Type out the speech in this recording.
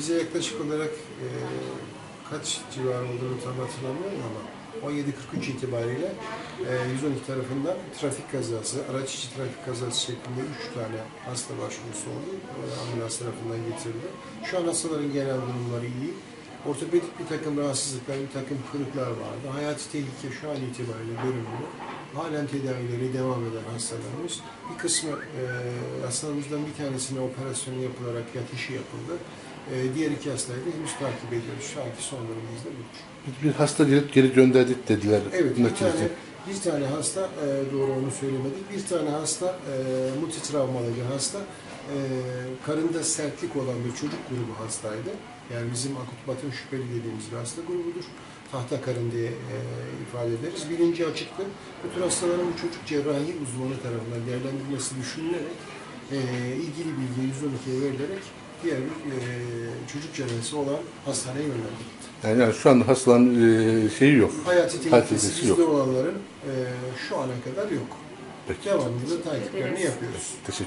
bize yaklaşık olarak e, kaç civarı olduğunu tam hatırlamıyorum ama 17.43 itibariyle e, 112 tarafından trafik kazası, araç içi trafik kazası şeklinde 3 tane hasta başvurusu oldu. E, ambulans tarafından getirildi. Şu an hastaların genel durumları iyi. Ortopedik bir takım rahatsızlıklar, bir takım kırıklar vardı. Hayati tehlike şu an itibariyle görünmüyor. Halen tedavileri devam eden hastalarımız. Bir kısmı e, hastalarımızdan bir tanesine operasyonu yapılarak yatışı yapıldı. E, diğer iki hastayı da henüz takip ediyoruz. Şu anki son durumumuz da budur. Bir- Bir hasta gelip geri gönderdik dediler. Evet, bir neticede. tane, bir tane hasta, e, doğru onu söylemedik, bir tane hasta, e, multitravmalı bir hasta, e, karında sertlik olan bir çocuk grubu hastaydı. Yani bizim akut batın şüpheli dediğimiz bir hasta grubudur. Tahta karın diye e, ifade ederiz. Bilinci açıktı. Bu tür hastaların bu çocuk cerrahi uzmanı tarafından değerlendirilmesi düşünülerek e, ilgili bilgi 112'ye verilerek diğer bir e, çocuk cerrahisi olan hastaneye yönlendirildi. Yani, yani şu anda hastaların e, şeyi yok. Hayati tehlikesi yok. olanların e, şu ana kadar yok. Peki. Devamlı da takiplerini yapıyoruz. Teşekkür